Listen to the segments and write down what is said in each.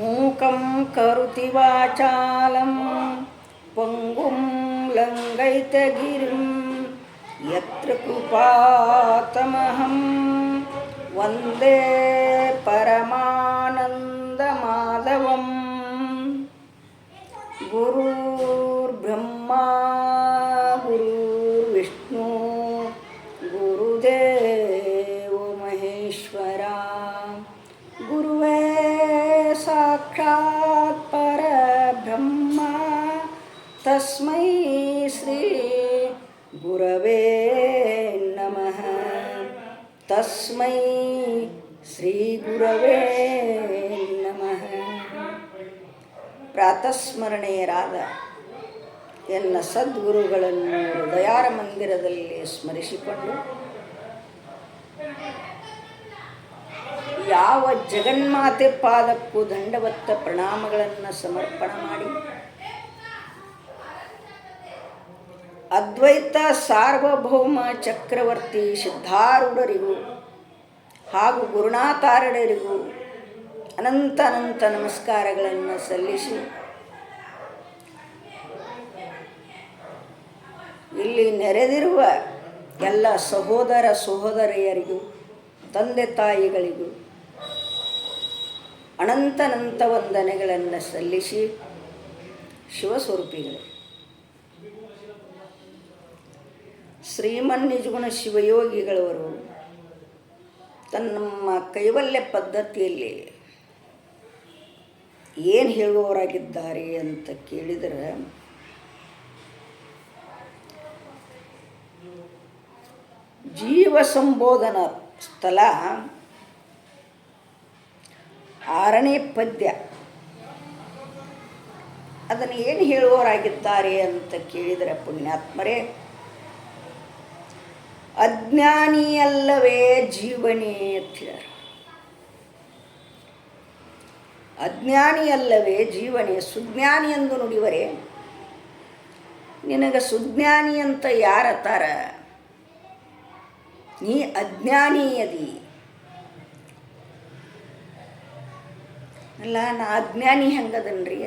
मूकं करोति वाचालं पङ्गुं लङ्गयितगिरिं यत्र कृपातमहं वन्दे परमानन्दमाधवं गुरु ಪರಬ್ರಹ್ಮ ತಸ್ಮೈ ಶ್ರೀ ಗುರವೇ ನಮಃ ತಸ್ಮೈ ಶ್ರೀ ಗುರವೇ ನಮಃ ಪ್ರಾತಸ್ಮರಣೆಯರಾದ ಎಲ್ಲ ಸದ್ಗುರುಗಳನ್ನು ಹೃದಯಾರ ಮಂದಿರದಲ್ಲಿ ಸ್ಮರಿಸಿಕೊಂಡು ಯಾವ ಜಗನ್ಮಾತೆ ಪಾದಕ್ಕೂ ದಂಡವತ್ತ ಪ್ರಣಾಮಗಳನ್ನು ಸಮರ್ಪಣ ಮಾಡಿ. ಅದ್ವೈತ ಸಾರ್ವಭೌಮ ಚಕ್ರವರ್ತಿ ಸಿದ್ಧಾರೂಢರಿಗೂ ಹಾಗೂ ಗುರುನಾಥಾರಡರಿಗೂ ಅನಂತ ಅನಂತ ನಮಸ್ಕಾರಗಳನ್ನು ಸಲ್ಲಿಸಿ ಇಲ್ಲಿ ನೆರೆದಿರುವ ಎಲ್ಲ ಸಹೋದರ ಸಹೋದರಿಯರಿಗೂ, ತಂದೆ ತಾಯಿಗಳಿಗೂ ಅನಂತನಂತ ವಂದನೆಗಳನ್ನು ಸಲ್ಲಿಸಿ ಶಿವಸ್ವರೂಪಿಗಳು. ಶ್ರೀಮನ್ ನಿಜಗುಣ ಶಿವಯೋಗಿಗಳವರು ತನ್ನಮ್ಮ ಕೈವಲ್ಯ ಪದ್ಧತಿಯಲ್ಲಿ ಏನು ಹೇಳುವವರಾಗಿದ್ದಾರೆ ಅಂತ ಕೇಳಿದರೆ ಜೀವ ಸಂಬೋಧನ ಸ್ಥಳ ಆರನೇ ಪದ್ಯ. ಅದನ್ನು ಏನು ಹೇಳುವವರಾಗಿದ್ದಾರೆ ಅಂತ ಕೇಳಿದರೆ ಪುಣ್ಯಾತ್ಮರೇ, ಅಜ್ಞಾನಿಯಲ್ಲವೇ ಜೀವನೇ ಅಂತ ಹೇಳ್ಯಾರ ಅಜ್ಞಾನಿಯಲ್ಲವೇ ಜೀವನೇ, ಸುಜ್ಞಾನಿ ಎಂದು ನುಡಿವರೆ, ನಿನಗೆ ಸುಜ್ಞಾನಿ ಅಂತ ಯಾರತ್ತಾರ? ನೀ ಅಜ್ಞಾನಿ ಅದಿ ಅಲ್ಲ, ನಾ ಅಜ್ಞಾನಿ ಹೆಂಗದನ್ರಿ?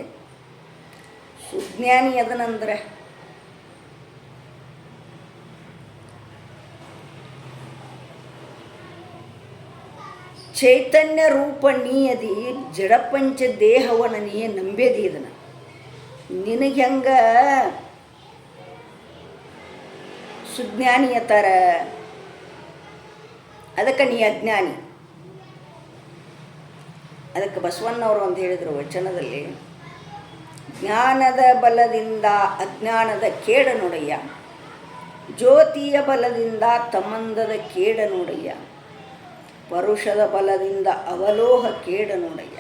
ಸುಜ್ಞಾನಿ ಅದನಂದ್ರೆ? ಚೈತನ್ಯ ರೂಪ ನೀ ಅದಿ ಜಡಪಂಚ ದೇಹವನ ನೀ ನಂಬೇದಿ ಇದನ್ನು. ನಿನಗೆ ಹೆಂಗ ಸುಜ್ಞಾನಿ ಅತ್ತಾರ? ಅದಕ್ಕೆ ನೀ ಅಜ್ಞಾನಿ. ಅದಕ್ಕೆ ಬಸವಣ್ಣವರು ಅಂತ ಹೇಳಿದರು ವಚನದಲ್ಲಿ, ಜ್ಞಾನದ ಬಲದಿಂದ ಅಜ್ಞಾನದ ಕೇಡ ನೋಡಯ್ಯ, ಜ್ಯೋತಿಯ ಬಲದಿಂದ ತಮ್ಮಂದದ ಕೇಡ ನೋಡಯ್ಯ, ಪರುಷದ ಬಲದಿಂದ ಅವಲೋಹ ಕೇಡ ನೋಡಯ್ಯ.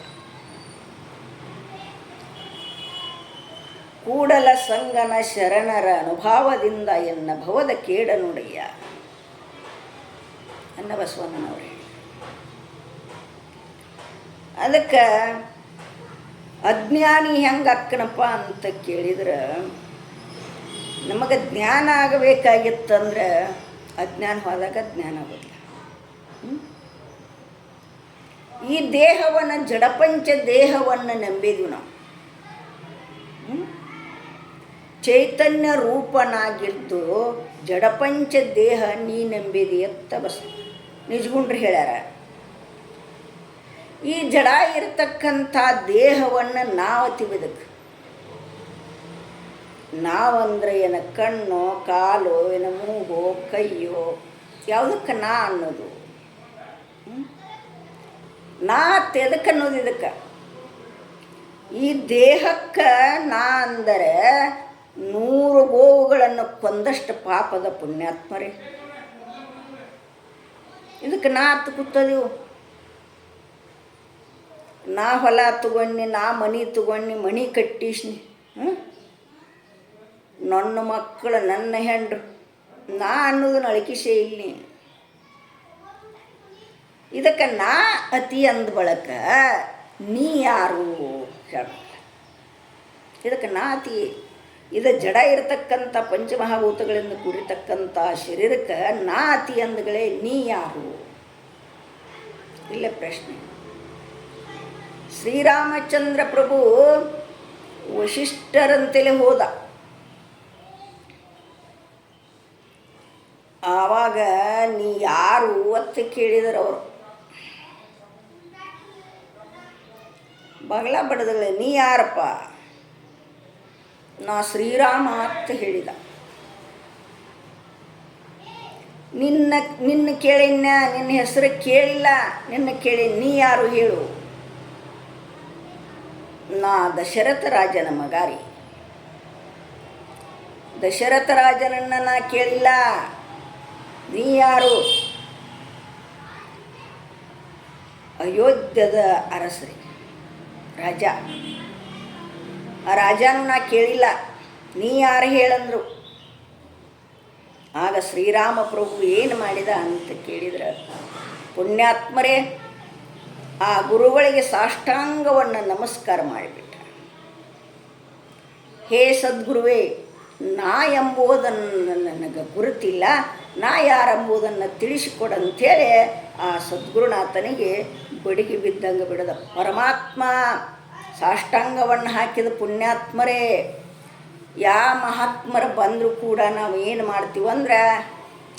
ಕೂಡಲ ಸಂಗನ ಶರಣರ ಅನುಭಾವದಿಂದ ಎನ್ನ ಭವದ ಕೇಡ ನೋಡಯ್ಯ. ಅನ್ನ ಬಸವಣ್ಣನವರು. ಅದಕ್ಕೆ ಅಜ್ಞಾನಿ ಹೆಂಗೆ ಅಕ್ಕನಪ್ಪ ಅಂತ ಕೇಳಿದ್ರೆ, ನಮಗೆ ಜ್ಞಾನ ಆಗಬೇಕಾಗಿತ್ತಂದ್ರೆ ಅಜ್ಞಾನ ಹೋದಾಗ ಜ್ಞಾನ ಆಗೋದಿಲ್ಲ. ಈ ದೇಹವನ್ನು, ಜಡಪಂಚ ದೇಹವನ್ನು ನಂಬಿದ್ವಿ ನಾವು. ಚೈತನ್ಯ ರೂಪನಾಗಿದ್ದು ಜಡಪಂಚ ದೇಹ ನೀ ನಂಬಿದಿ ಎತ್ತ ಬಸ್ ನಿಜಗುಂಡ್ರು ಹೇಳ್ಯಾರ. ಈ ಜಡ ಇರತಕ್ಕಂಥ ದೇಹವನ್ನು ನಾವು ತಿವಿದಕ್ಕೆ ನಾವಂದ್ರೆ ಏನ ಕಣ್ಣು, ಕಾಲು, ಏನ ಮೂಗು, ಕೈಯೋ, ಯಾವುದಕ್ಕೆ ನಾ ಅನ್ನೋದು? ನಾ ತೆದಕ್ಕೆ ಅನ್ನೋದು ಇದಕ್ಕೆ? ಈ ದೇಹಕ್ಕೆ ನಾ ಅಂದರೆ ನೂರು ಗೋವುಗಳನ್ನು ಕೊಂದಷ್ಟು ಪಾಪದ ಪುಣ್ಯಾತ್ಮರೇ. ಇದಕ್ಕೆ ನಾ ಹತ್ತು ಕೂತದೀವು ನಾ ಹೊಲ ತಗೊಂಡು ನಾ ಮನೆ ತಗೊಂಡು ಮಣಿ ಕಟ್ಟಿಸ್ನಿ. ಹ್ಞೂ ನನ್ನ ಮಕ್ಕಳು, ನನ್ನ ಹೆಂಡ್ರು, ನಾ ಅನ್ನೋದು ಅಳಕಿಸೇ ಇಲ್ಲಿ ಇದಕ್ಕೆ ನಾ ಅತಿ ಅಂದ ಬಳಕ ನೀ ಯಾರು ಹೇಳ. ಇದಕ್ಕೆ ನಾ ಅತಿ, ಇದು ಜಡ ಇರತಕ್ಕಂಥ ಪಂಚಮಹಾಭೂತಗಳಿಂದ ಕೂಡಿರ್ತಕ್ಕಂಥ ಶರೀರಕ್ಕೆ ನಾ ಅತಿ ಅಂದಗಳೇ ನೀ ಯಾರು? ಇಲ್ಲೇ ಪ್ರಶ್ನೆ. ಶ್ರೀರಾಮಚಂದ್ರ ಪ್ರಭು ವಶಿಷ್ಠರಂತೆಲೆ ಹೋದ. ಆವಾಗ ನೀ ಯಾರು ಅಂತ ಕೇಳಿದರು ಅವರು. ಬಗಲ ಬಡದಲ್ಲ, ನೀ ಯಾರಪ್ಪ? ನಾ ಶ್ರೀರಾಮ ಅಂತ ಹೇಳಿದ. ನಿನ್ನ ನಿನ್ನ ಕೇಳಿನ ನಿನ್ನ ಹೆಸರು ಕೇಳಿಲ್ಲ? ನಿನ್ನ ಕೇಳಿ ನೀ ಯಾರು ಹೇಳು? ನಾ ದಶರಥ ರಾಜನ ಮಗಾರಿ ದಶರಥ ರಾಜನನ್ನ ನಾ ಕೇಳಿಲ್ಲ. ನೀ ಯಾರು? ಅಯೋಧ್ಯದ ಅರಸರಿ ರಾಜ. ಆ ರಾಜನೂ ನಾ ಕೇಳಿಲ್ಲ. ನೀ ಯಾರು ಹೇಳಂದ್ರು? ಆಗ ಶ್ರೀರಾಮ ಪ್ರಭು ಏನು ಮಾಡಿದ ಅಂತ ಕೇಳಿದ್ರೆ. ಪುಣ್ಯಾತ್ಮರೇ ಆ ಗುರುಗಳಿಗೆ ಸಾಷ್ಟಾಂಗವನ್ನು ನಮಸ್ಕಾರ ಮಾಡಿಬಿಟ್ಟ. ಹೇ ಸದ್ಗುರುವೇ, ನಾ ಎಂಬುದನ್ನು ನನಗೆ ಗುರುತಿಲ್ಲ, ನಾ ಯಾರೆಂಬುದನ್ನು ತಿಳಿಸಿಕೊಡಂಥೇಳಿ ಆ ಸದ್ಗುರುನಾಥನಿಗೆ ಬಡಿಗೆ ಬಿದ್ದಂಗೆ ಬಿಡದ ಪರಮಾತ್ಮ. ಸಾಷ್ಟಾಂಗವನ್ನು ಹಾಕಿದ ಪುಣ್ಯಾತ್ಮರೇ, ಯಾ ಮಹಾತ್ಮರು ಬಂದರೂ ಕೂಡ ನಾವು ಏನು ಮಾಡ್ತೀವಂದ್ರೆ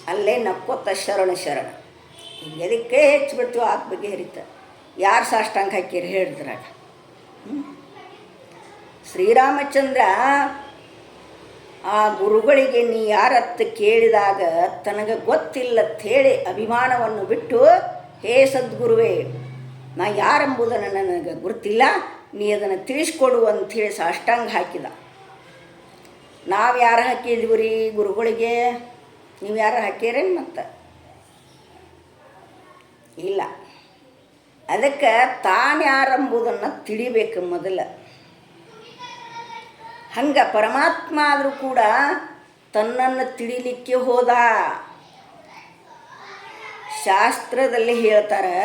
ಅಲ್ಲೇ ನಕ್ಕೋತ ಶರಣ ಶರಣ. ಎದಕ್ಕೆ ಹೆಚ್ಚು ಬಿಡ್ತೀವಿ ಆತ್ಮಗೆ ಹರಿತ? ಯಾರು ಸಾಷ್ಟಾಂಗ ಹಾಕಿರಿ ಹೇಳಿದ್ರಾಗ. ಶ್ರೀರಾಮಚಂದ್ರ, ಆ ಗುರುಗಳಿಗೆ ನೀ ಯಾರತ್ತ ಕೇಳಿದಾಗ ತನಗೆ ಗೊತ್ತಿಲ್ಲ ಹೇಳಿ ಅಭಿಮಾನವನ್ನು ಬಿಟ್ಟು, ಹೇ ಸದ್ಗುರುವೇ, ನಾ ಯಾರೆಂಬುದನ್ನು ನನಗೆ ಗೊತ್ತಿಲ್ಲ, ನೀ ಅದನ್ನು ತಿಳಿಸ್ಕೊಡು ಅಂಥೇಳಿ ಸಾಷ್ಟಾಂಗ ಹಾಕಿದ. ನಾವು ಯಾರು ಹಾಕಿದ್ವಿ ರೀ ಗುರುಗಳಿಗೆ? ನೀವು ಯಾರು ಹಾಕೀರೇನು ಮತ್ತೆ? ಇಲ್ಲ. ಅದಕ್ಕೆ ತಾನು ಯಾರೆಂಬುದನ್ನು ತಿಳಿಬೇಕು ಮೊದಲು. ಹಂಗೆ ಪರಮಾತ್ಮ ಆದರೂ ಕೂಡ ತನ್ನನ್ನು ತಿಳಿಲಿಕ್ಕೆ ಹೋದ. ಶಾಸ್ತ್ರದಲ್ಲಿ ಹೇಳ್ತಾರೆ,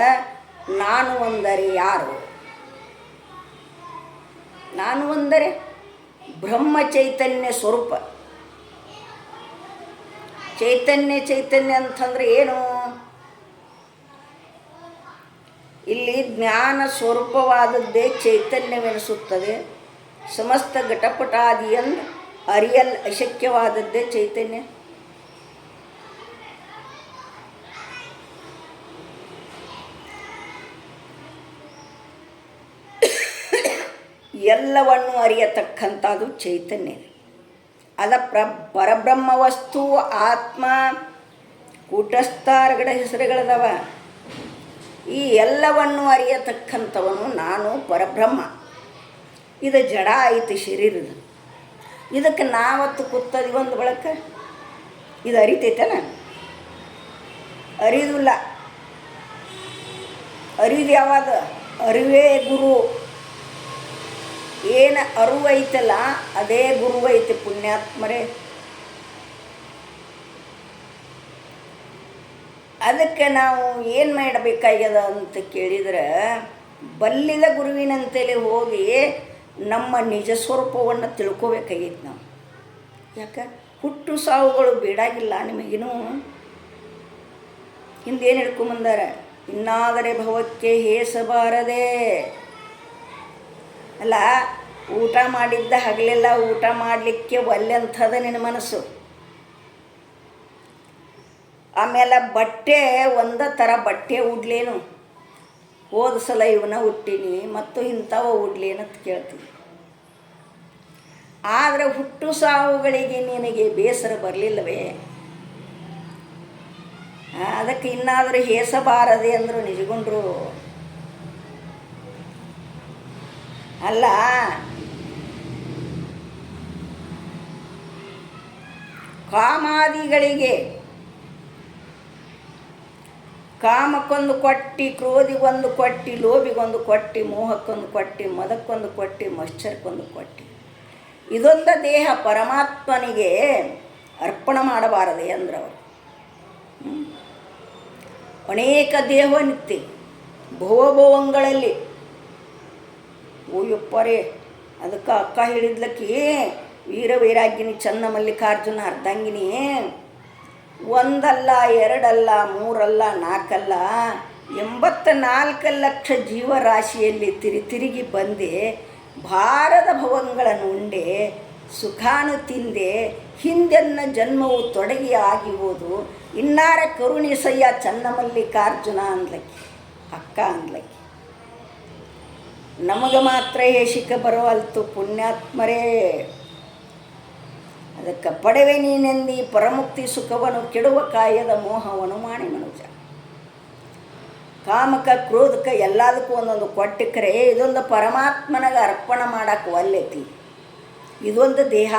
ನಾನು ಒಂದರೆ ಯಾರು? ನಾನು ಒಂದರೆ ಬ್ರಹ್ಮ ಚೈತನ್ಯ ಸ್ವರೂಪ. ಚೈತನ್ಯ ಚೈತನ್ಯ ಅಂತಂದ್ರೆ ಏನು? ಇಲ್ಲಿ ಜ್ಞಾನ ಸ್ವರೂಪವಾದದ್ದೇ ಚೈತನ್ಯವೆನಿಸುತ್ತದೆ. ಸಮಸ್ತ ಘಟಪಟಾದಿಯನ್ನು ಅರಿಯಲ್ ಅಶಕ್ಯವಾದದ್ದೇ ಚೈತನ್ಯ. ಎಲ್ಲವನ್ನು ಅರಿಯತಕ್ಕಂಥದ್ದು ಚೈತನ್ಯ. ಅದ ಪ್ರ ಪರಬ್ರಹ್ಮ ವಸ್ತು ಆತ್ಮ ಕೂಟಸ್ಥಾರಗಳ ಹೆಸರುಗಳದವ. ಈ ಎಲ್ಲವನ್ನು ಅರಿಯತಕ್ಕಂಥವನು ನಾನು ಪರಬ್ರಹ್ಮ. ಇದು ಜಡ ಐತಿ ಶರೀರದ ಇದಕ್ಕೆ ನಾವತ್ತು ಕೂತದಿ ಒಂದು ಬಳಕ? ಇದು ಅರಿತೈತಲ್ಲ ಅರಿದಿಲ್ಲ. ಅರಿದು ಯಾವಾಗ? ಅರಿವೇ ಗುರು. ಏನು ಅರಿವೈತಲ್ಲ, ಅದೇ ಗುರುವೈತೆ ಪುಣ್ಯಾತ್ಮರೇ. ಅದಕ್ಕೆ ನಾವು ಏನು ಮಾಡಬೇಕಾಗ್ಯದ ಅಂತ ಕೇಳಿದ್ರೆ, ಬಲ್ಲಿದ ಗುರುವಿನಂತೇಳಿ ಹೋಗಿ ನಮ್ಮ ನಿಜ ಸ್ವರೂಪವನ್ನು ತಿಳ್ಕೋಬೇಕಾಗಿತ್ತು ನಾವು. ಯಾಕೆ? ಹುಟ್ಟು ಸಾವುಗಳು ಬೇಡಾಗಿಲ್ಲ ನಿಮಗಿನ್ನೂ. ಹಿಂದೇನು ಹಿಡ್ಕೊಂಬಂದಾರ ಇನ್ನಾದರೆ ಭವಕ್ಕೆ ಹೇಸಬಾರದೆ. ಅಲ್ಲ, ಊಟ ಮಾಡಿದ್ದ ಹಗಲೆಲ್ಲ ಊಟ ಮಾಡಲಿಕ್ಕೆ ಒಲ್ಲೆಂಥದ ನಿನ್ನ ಮನಸ್ಸು. ಆಮೇಲೆ ಬಟ್ಟೆ ಒಂದ ಥರ ಬಟ್ಟೆ ಉಡ್ಲೇನು. ಹೋದ ಸಲ ಇವನ್ನ ಹುಟ್ಟಿನಿ ಮತ್ತು ಇಂಥವ ಉಡ್ಲೇನು ಅಂತ ಕೇಳ್ತೀನಿ. ಆದರೆ ಹುಟ್ಟು ಸಾವುಗಳಿಗೆ ನಿನಗೆ ಬೇಸರ ಬರಲಿಲ್ಲವೇ? ಅದಕ್ಕೆ ಇನ್ನಾದರೂ ಹೇಸಬಾರದೆ ಅಂದರು ನಿಜಗೊಂಡ್ರು? ಅಲ್ಲ, ಕಾಮಾದಿಗಳಿಗೆ ಕಾಮಕ್ಕೊಂದು ಕೊಟ್ಟಿ, ಕ್ರೋಧಿಗೊಂದು ಕೊಟ್ಟಿ, ಲೋಭಿಗೊಂದು ಕೊಟ್ಟಿ, ಮೋಹಕ್ಕೊಂದು ಕೊಟ್ಟಿ, ಮದಕ್ಕೊಂದು ಕೊಟ್ಟಿ ಮಶ್ಚರ್ಕೊಂದು ಕೊಟ್ಟಿ. ಇದೊಂದು ದೇಹ ಪರಮಾತ್ಮನಿಗೆ ಅರ್ಪಣ ಮಾಡಬಾರದೆ ಅಂದ್ರವರು. ಹ್ಮ್. ಅನೇಕ ದೇಹವನಿತ್ತಿ ಭೋಭವಂಗಳಲ್ಲಿ ಓಯಪ್ಪರೇ, ಅದಕ್ಕೆ ಅಕ್ಕ ಹೇಳಿದ್ಲಕ್ಕಿ ವೀರ ವೈರಾಗ್ಯನಿ ಚನ್ನ ಮಲ್ಲಿಕಾರ್ಜುನ ಅರ್ಧಂಗಿನಿ ಒಂದಲ್ಲ, ಎರಡಲ್ಲ, ಮೂರಲ್ಲ, ನಾಲ್ಕಲ್ಲ ಎಂಬತ್ತ ನಾಲ್ಕು ಲಕ್ಷ ಜೀವರಾಶಿಯಲ್ಲಿ ತಿರಿ, ತಿರುಗಿ ಬಂದೆ, ಭಾರದ ಭವಂಗಳನ್ನು ಉಂಡೆ, ಸುಖಾನು ತಿಂದೆ, ಹಿಂದೆನ್ನ ಜನ್ಮವು ತೊಡಗಿ ಆಗಿರುವುದು ಇನ್ನಾರ ಕರುಣಿಸಯ್ಯ ಚನ್ನಮಲ್ಲಿಕಾರ್ಜುನ ಅಂದ್ಲಕ್ಕಿ, ಅಕ್ಕ ಅಂದ್ಲಕ್ಕಿ. ನಮಗೆ ಮಾತ್ರ ಏಷಿಕ ಬರುವಲ್ತು ಪುಣ್ಯಾತ್ಮರೇ. ಅದಕ್ಕೆ ಪಡೆವೆ ನೀನೆಂದಿ ಪರಮುಕ್ತಿ ಸುಖವನ್ನು ಕೆಡುವ ಕಾಯದ ಮೋಹವನ್ನು ಮಾಡಿ ಮನುಜ. ಕಾಮಕ, ಕ್ರೋಧಕ ಎಲ್ಲದಕ್ಕೂ ಒಂದೊಂದು ಕೊಟ್ಟಿಕ್ಕರೆ ಇದೊಂದು ಪರಮಾತ್ಮನಿಗೆ ಅರ್ಪಣೆ ಮಾಡಕ್ಕೆ ಒಲ್ಲೆತಿ. ಇದೊಂದು ದೇಹ.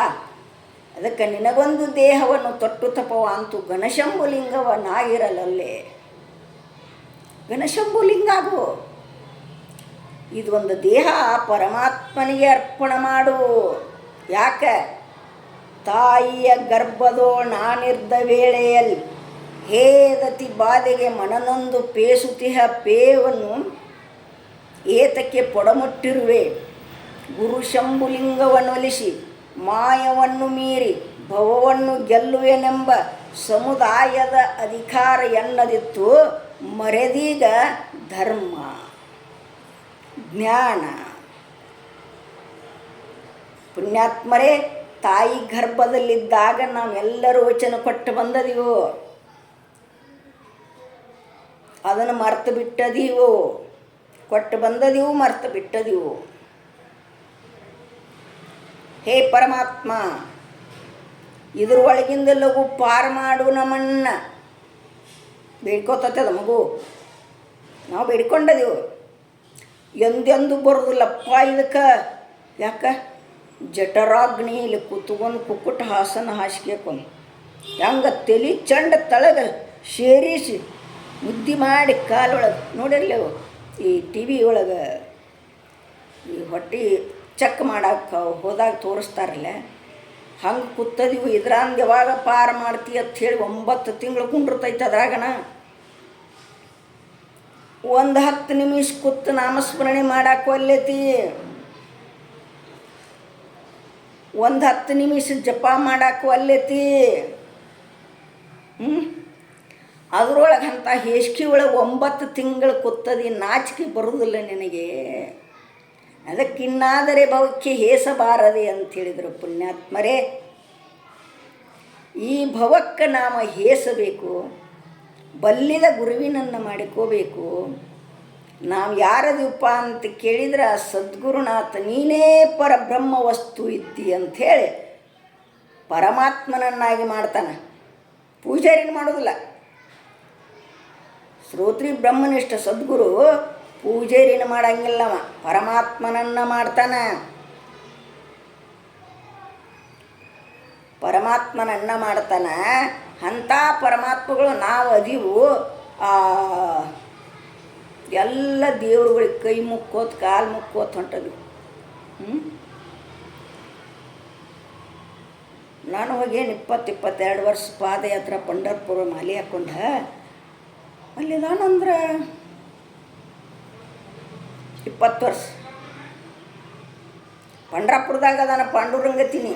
ಅದಕ್ಕೆ ನಿನಗೊಂದು ದೇಹವನ್ನು ತೊಟ್ಟು ತಪವ ಅಂತೂ ಘನಶಂಭುಲಿಂಗವನ್ನಾಗಿರಲಲ್ಲೇ ಘನಶಂಭುಲಿಂಗಾಗು ಇದೊಂದು ದೇಹ, ಪರಮಾತ್ಮನಿಗೆ ಅರ್ಪಣೆ ಮಾಡು. ಯಾಕೆ? ತಾಯಿಯ ಗರ್ಭದೋ ನಾನಿರ್ದ ವೇಳೆಯಲ್ಲಿ ಹೇದತಿ ಬಾಧೆಗೆ ಮನನೊಂದು ಪೇಸುತಿಹ ಪೇವನ್ನು ಏತಕ್ಕೆ ಪೊಡಮುಟ್ಟಿರುವೆ. ಗುರು ಶಂಭುಲಿಂಗವನ್ನೊಲಿಸಿ ಮಾಯವನ್ನು ಮೀರಿ ಭವವನ್ನು ಗೆಲ್ಲುವೆನೆಂಬ ಸಮುದಾಯದ ಅಧಿಕಾರ ಎನ್ನದಿತ್ತು ಮರೆದೀಗ ಧರ್ಮ, ಜ್ಞಾನ. ಪುಣ್ಯಾತ್ಮರೇ ತಾಯಿ ಗರ್ಭದಲ್ಲಿದ್ದಾಗ ನಾವೆಲ್ಲರೂ ವಚನ ಕೊಟ್ಟು ಬಂದದೀವು. ಅದನ್ನು ಮರ್ತು ಬಿಟ್ಟದೀವು. ಕೊಟ್ಟು ಬಂದದೀವು, ಮರ್ತು ಬಿಟ್ಟದೀವು. ಹೇ ಪರಮಾತ್ಮ ಇದ್ರ ಒಳಗಿಂದ ಲಘು ಪಾರು ಮಾಡು ನಮ್ಮಣ್ಣ ಬೇಡ್ಕೋತದ ಮಗು. ನಾವು ಬೇಡ್ಕೊಂಡದೀವು. ಎಂದೆಂದು ಬರೋದಿಲ್ಲಪ್ಪ ಇದಕ್ಕೆ. ಯಾಕ? ಜಠರಾಗ್ನಿ ಇಲ್ಲಿ ಕೂತ್ಕೊಂಡು ಕುಕ್ಕುಟ ಹಾಸನ ಹಾಸಿಗೆಕೊಂಡು ಹೆಂಗ ತಲೆ ಚಂಡ ತಳಗ ಸೇರಿಸಿ ಮುದ್ದಿ ಮಾಡಿ ಕಾಲೊಳಗೆ ನೋಡಿರ್ಲೇವು ಈ ಟಿ ವಿ ಒಳಗೆ ಈ ಹೊಟ್ಟೆ ಚೆಕ್ ಮಾಡಕ್ಕೆ ಹೋದಾಗ ತೋರಿಸ್ತಾರಲ್ಲ, ಹಂಗೆ ಕೂತದಿವು ಇದ್ರಂದು ಯಾವಾಗ ಪಾರು ಮಾಡ್ತಿ ಅಂತ ಹೇಳಿ ಒಂಬತ್ತು ತಿಂಗಳು ಕುಂಡಿರ್ತೈತೆ ಅದ್ರಾಗಣ ಒಂದು ಹತ್ತು ನಿಮಿಷ ಕೂತು ನಾಮಸ್ಮರಣೆ ಮಾಡಕ್ಕೆ ಒಲ್ಲೆತಿ. ಒಂದು ಹತ್ತು ನಿಮಿಷ ಜಪ ಮಾಡಕ್ಕೆ ಒಲ್ಲೆತಿ ಹ್ಞೂ ಅದ್ರೊಳಗೆ ಅಂಥ ಹೇಸಿಗೆ ಒಳಗೆ ಒಂಬತ್ತು ತಿಂಗಳು ಕೂತದಿ ನಾಚಿಕೆ ಬರುವುದಿಲ್ಲ ನಿನಗೆ. ಅದಕ್ಕಿನ್ನಾದರೆ ಭವಕ್ಕೆ ಹೇಸಬಾರದೆ ಅಂತ ಹೇಳಿದರು ಪುಣ್ಯಾತ್ಮರೇ. ಈ ಭವಕ್ಕೆ ನಾವು ಹೇಸಬೇಕು, ಬಲ್ಲಿದ ಗುರುವಿನನ್ನು ಮಾಡಿಕೋಬೇಕು. ನಾವು ಯಾರದಪ್ಪ ಅಂತ ಕೇಳಿದ್ರೆ, ಸದ್ಗುರುನಾಥ, ನೀನೇ ಪರಬ್ರಹ್ಮ ವಸ್ತು ಇದ್ದಿ ಅಂಥೇಳಿ ಪರಮಾತ್ಮನನ್ನಾಗಿ ಮಾಡ್ತಾನೆ. ಪೂಜಾರಿನ ಮಾಡೋದಿಲ್ಲ. ಶ್ರೋತ್ರಿ ಬ್ರಹ್ಮನಿಷ್ಠ ಸದ್ಗುರು ಪೂಜಾರಿನ ಮಾಡಂಗಿಲ್ಲವ ಪರಮಾತ್ಮನನ್ನ ಮಾಡ್ತಾನೆ. ಪರಮಾತ್ಮನನ್ನ ಮಾಡ್ತಾನೆ ಅಂಥ ಪರಮಾತ್ಮಗಳು ನಾವು ಅದೀವು ಎಲ್ಲ ದೇವ್ರುಗಳಿಗೆ ಕೈ ಮುಕ್ಕೋತ್, ಕಾಲು ಮುಕ್ಕೋತ್ ಹೊಂಟದು ಹ್ಞೂ ನಾನು ಹೋಗೇನು ಇಪ್ಪತ್ತು ಇಪ್ಪತ್ತೆರಡು ವರ್ಷ ಪಾದಯಾತ್ರೆ ಪಂಡರ್ಪುರ ಮಾಲೆ ಹಾಕ್ಕೊಂಡ ಅಲ್ಲಿದಾನಂದ್ರೆ ಇಪ್ಪತ್ತು ವರ್ಷ. ಪಂಡ್ರಾಪುರದಾಗ ಅದಾನ ಪಾಂಡುರಂಗತೀನಿ.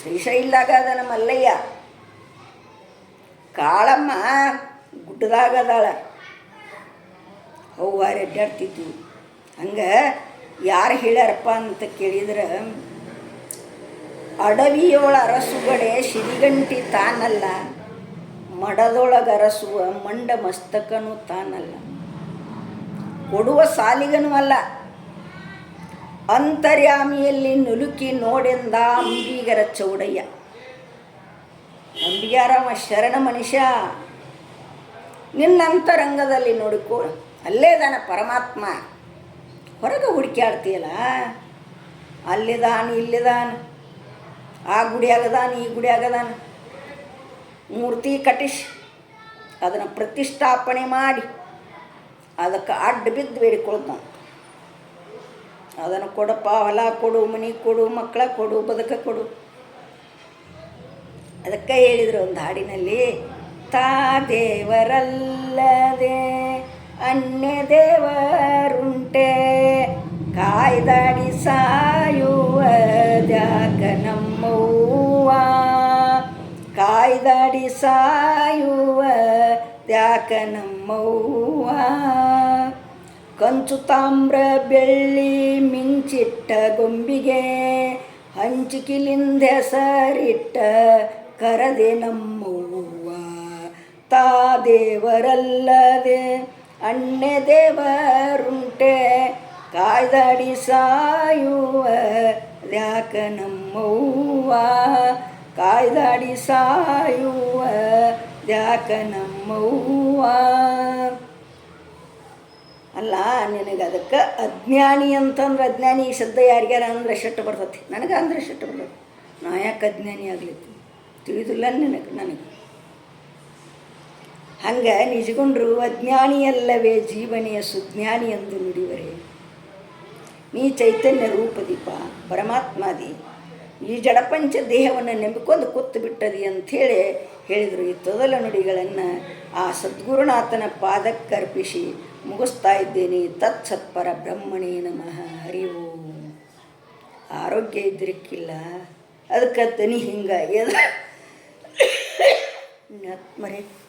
ಶ್ರೀಶೈಲಾಗ ಅದಾನ ಮಲ್ಲಯ್ಯ. ಕಾಳಮ್ಮ ಗುಡ್ಡದಾಗ ಅದಾಳ. ಅವ್ವ ಅಡ್ಡಾಡ್ತಿದ್ವು. ಹಂಗೆ ಯಾರು ಹೇಳ್ಯಾರಪ್ಪ ಅಂತ ಕೇಳಿದ್ರೆ, ಅಡವಿಯೊಳ ಅರಸುಗಡೆ ಸಿರಿಗಂಟಿ ತಾನಲ್ಲ, ಮಡದೊಳಗ ಅರಸುವ ಮಂಡ ಮಸ್ತಕನು ತಾನಲ್ಲ. ಕೊಡುವ ಸಾಲಿಗನೂ ಅಲ್ಲ. ಅಂತರ್ಯಾಮಿಯಲ್ಲಿ ನುಲುಕಿ ನೋಡೆಂದ ಅಂಬಿಗರ ಚೌಡಯ್ಯ. ಅಂಬಿಗಾರವ ಶರಣ ಮನುಷ್ಯ ನಿನ್ನ ಅಂತರಂಗದಲ್ಲಿ ನೋಡಿಕೋ ಅಲ್ಲೇ ಇದಾನ ಪರಮಾತ್ಮ. ಹೊರಗೆ ಹುಡುಕ್ಯಾಡ್ತೀಯಲ್ಲ ಅಲ್ಲಿದಾನ ಇಲ್ಲಿದಾನ ಆ ಗುಡಿಯಾಗದಾನ ಈ ಗುಡಿಯಾಗದಾನ ಮೂರ್ತಿ ಕಟ್ಟಿಸಿ ಅದನ್ನು ಪ್ರತಿಷ್ಠಾಪನೆ ಮಾಡಿ ಅದಕ್ಕೆ ಅಡ್ಡ ಬಿದ್ದು ಬೇಡಿಕೊಳ್ತಾನೆ ಅದನ್ನು ಕೊಡಪ್ಪ, ಹೊಲ ಕೊಡು, ಮನೆ ಕೊಡು, ಮಕ್ಕಳ ಕೊಡು, ಬದುಕ ಕೊಡು. ಅದಕ್ಕೆ ಹೇಳಿದರು ಒಂದು ಹಾಡಿನಲ್ಲಿ, ತಾ ದೇವರಲ್ಲದೆ ಅನ್ಯ ದೇವರುಂಟೆ. ಕಾಯ್ದಾಡಿ ಸಾಯುವ ದ್ಯಾಕ ನಮ್ಮವ್ವ ಕಾಯ್ದಾಡಿ ಸಾಯುವ ದ್ಯಾಕ ನಮ್ಮವ್ವ ಕಂಚು ತಾಮ್ರ ಬೆಳ್ಳಿ ಮಿಂಚಿಟ್ಟ ಗೊಂಬಿಗೆ ಹಂಚಿಕಿಲಿಂದ ಹೆಸರಿಟ್ಟ ಕರದೆ ನಮ್ಮವ್ವ. ತಾ ದೇವರಲ್ಲದೆ ಅಣ್ಣೆ ದೇವರುಂಟೆ, ಕಾಯ್ದಾಡಿ ಸಾಯುವ ದ್ಯಾಕ ನಮ್ಮವ್ವ. ಕಾಯ್ದಾಡಿ ಸಾಯುವ ದ್ಯಾಕ ನಮ್ಮವ್ವ. ಅಲ್ಲ ನಿನಗೆ ಅದಕ್ಕೆ ಅಜ್ಞಾನಿ ಅಂತಂದ್ರೆ ಅಜ್ಞಾನಿ, ಈ ಶಬ್ದ ಯಾರಿಗಾರ ಅಂದ್ರೆ ಶೆಟ್ಟು ಬರ್ತತಿ. ನನಗೆ ಅಂದ್ರೆ ಶೆಟ್ಟು ಬರ್ತತಿ. ನಾ ಯಾಕೆ ಅಜ್ಞಾನಿ ಆಗ್ಲಿತ್ತು ತಿಳಿದಿಲ್ಲ ನಿನಗೆ, ನನಗೆ. ಹಂಗೆ ನಿಜಗೊಂಡ್ರು ಅಜ್ಞಾನಿಯಲ್ಲವೇ ಜೀವನೆಯ ಸುಜ್ಞಾನಿ ಎಂದು ನುಡಿವರೆ. ನೀ ಚೈತನ್ಯ ರೂಪದೀಪ, ಪರಮಾತ್ಮಾದಿ. ಈ ಜಡಪಂಚ ದೇಹವನ್ನು ನಂಬಿಕೊಂಡು ಕೂತು ಬಿಟ್ಟದಿ ಅಂಥೇಳಿ ಹೇಳಿದರು ಈ ತೊದಲ ನುಡಿಗಳನ್ನು. ಆ ಸದ್ಗುರುನಾಥನ ಪಾದಕ್ಕರ್ಪಿಸಿ ಮುಗಿಸ್ತಾ ಇದ್ದೇನೆ. ತತ್ಸತ್ಪರ ಬ್ರಹ್ಮಣೇ ನಮಃ. ಹರಿ ಓಂ. ಆರೋಗ್ಯ ಇದ್ರಿಕ್ಕಿಲ್ಲ ಅದಕ್ಕೆ ತನಿ ಹಿಂಗೆ ಎದ ಮರೆ.